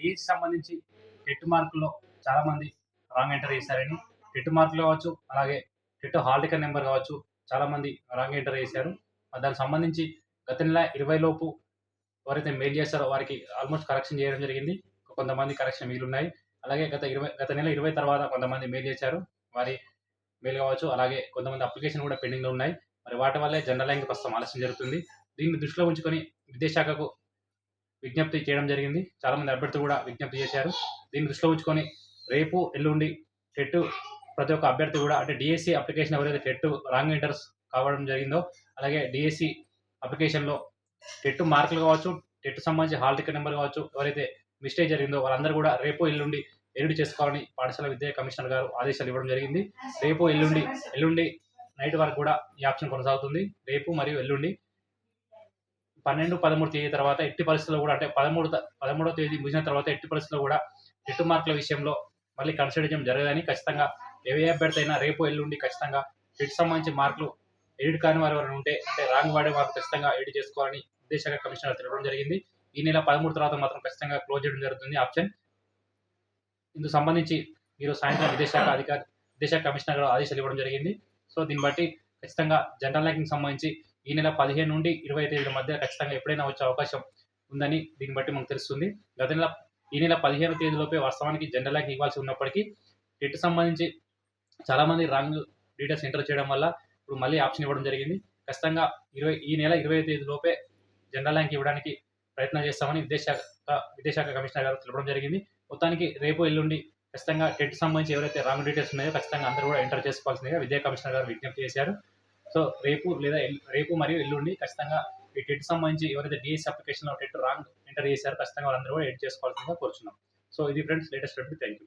DSC సంబంధించి TET మార్కుల్లో చాలా మంది రాంగ్ ఎంటర్ చేశారని. టెట్ మార్కులు కావచ్చు అలాగే టెట్ హాల్ టికెట్ నెంబర్ కావచ్చు చాలా మంది రాంగ్ ఎంటర్ చేశారు. దానికి సంబంధించి గత నెల ఇరవై లోపు ఎవరైతే మెయిల్ చేస్తారో వారికి ఆల్మోస్ట్ కరెక్షన్ చేయడం జరిగింది. కొంతమంది కరెక్షన్ మిగిలిన్నాయి అలాగే గత ఇరవై గత నెల ఇరవై తర్వాత కొంతమంది మెయిల్ చేశారు. వారి మెయిల్ కావచ్చు అలాగే కొంతమంది అప్లికేషన్ కూడా పెండింగ్లో ఉన్నాయి. మరి వాటి వల్లే జనరల్ ర్యాంక్ ప్రస్తుతం ఆలస్యం జరుగుతుంది. దీన్ని దృష్టిలో ఉంచుకొని విద్యాశాఖకు విజ్ఞప్తి చేయడం జరిగింది. చాలామంది అభ్యర్థులు కూడా విజ్ఞప్తి చేశారు. దీన్ని దృష్టిలో ఉంచుకొని రేపు ఎల్లుండి టెట్ ప్రతి ఒక్క అభ్యర్థి కూడా అంటే డిఎస్సి అప్లికేషన్ ఎవరైతే టెట్ రాంగ్ ఎంటర్స్ కావడం జరిగిందో అలాగే డిఎస్సి అప్లికేషన్లో టెట్ మార్కులు కావచ్చు టెట్ సంబంధించి హాల్ టికెట్ నెంబర్ కావచ్చు ఎవరైతే మిస్టేక్ జరిగిందో వాళ్ళందరూ కూడా రేపు ఎల్లుండి ఎరుడు చేసుకోవాలని పాఠశాల విద్యా కమిషనర్ గారు ఆదేశాలు ఇవ్వడం జరిగింది. రేపు ఎల్లుండి ఎల్లుండి నైట్ వరకు కూడా ఈ ఆప్షన్ కొనసాగుతుంది. రేపు మరియు ఎల్లుండి పన్నెండు పదమూడు తేదీ తర్వాత ఎట్టి పరిస్థితుల్లో కూడా అంటే పదమూడు పదమూడవ తేదీ ముగిసిన తర్వాత ఎట్టి పరిస్థితుల్లో కూడా రిటు మార్కుల విషయంలో మళ్ళీ కన్సిడర్ చేయడం జరగదని ఖచ్చితంగా ఏ ఏ అభ్యర్థి అయినా రేపు ఎల్లుండి ఖచ్చితంగా రిట్ సంబంధించి మార్కులు ఎడిట్ కాని వారు ఎవరైనా ఉంటే అంటే రాంగ్ వాడే వారు ఖచ్చితంగా ఎడిట్ చేసుకోవాలని విద్యాశాఖ కమిషనర్ తెలపడం జరిగింది. ఈ నెల పదమూడు తర్వాత మాత్రం ఖచ్చితంగా క్లోజ్ చేయడం జరుగుతుంది. ఆప్షన్. ఇందుకు సంబంధించి మీరు సాయంత్రం విదేశాఖ అధికారి విదేశాఖ కమిషనర్ ఆదేశాలు ఇవ్వడం జరిగింది. సో దీన్ని బట్టి ఖచ్చితంగా జనరల్ ర్యాంకింగ్ సంబంధించి ఈ నెల పదిహేను నుండి ఇరవై తేదీల మధ్య ఖచ్చితంగా ఎప్పుడైనా వచ్చే అవకాశం ఉందని దీన్ని బట్టి మనకు తెలుస్తుంది. గత నెల ఈ నెల పదిహేను తేదీలోపే వాస్తవానికి జనరల్ ర్యాంక్ ఇవ్వాల్సి ఉన్నప్పటికీ టెట్ సంబంధించి చాలామంది రాంగ్ డీటెయిల్స్ ఎంటర్ చేయడం వల్ల ఇప్పుడు మళ్ళీ ఆప్షన్ ఇవ్వడం జరిగింది. ఖచ్చితంగా ఇరవై ఈ నెల ఇరవై తేదీలోపే జనరల్ ర్యాంక్ ఇవ్వడానికి ప్రయత్నం చేస్తామని విదేశాఖ విదేశాఖ కమిషనర్ గారు తెలపడం జరిగింది. మొత్తానికి రేపు ఎల్లుండి ఖచ్చితంగా టెట్ సంబంధించి ఎవరైతే రాంగ్ డీటెయిల్స్ ఉన్నాయో ఖచ్చితంగా అందరూ కూడా ఎంటర్ చేసుకోవాల్సిందిగా విద్యా కమిషనర్ గారు విజ్ఞప్తి చేశారు. సో రేపు లేదా రేపు మరియు ఎల్లుండి ఖచ్చితంగా ఈ టెట్ సంబంధించి ఎవరైతే డిఎస్ అప్లికేషన్లో టెట్ రాంగ్ ఎంటర్ చేశారో ఖచ్చితంగా వాళ్ళందరూ కూడా ఎడ్ చేసుకోవాల్సిందిగా కోరుచున్నాం. సో ఇది friends latest update. Thank you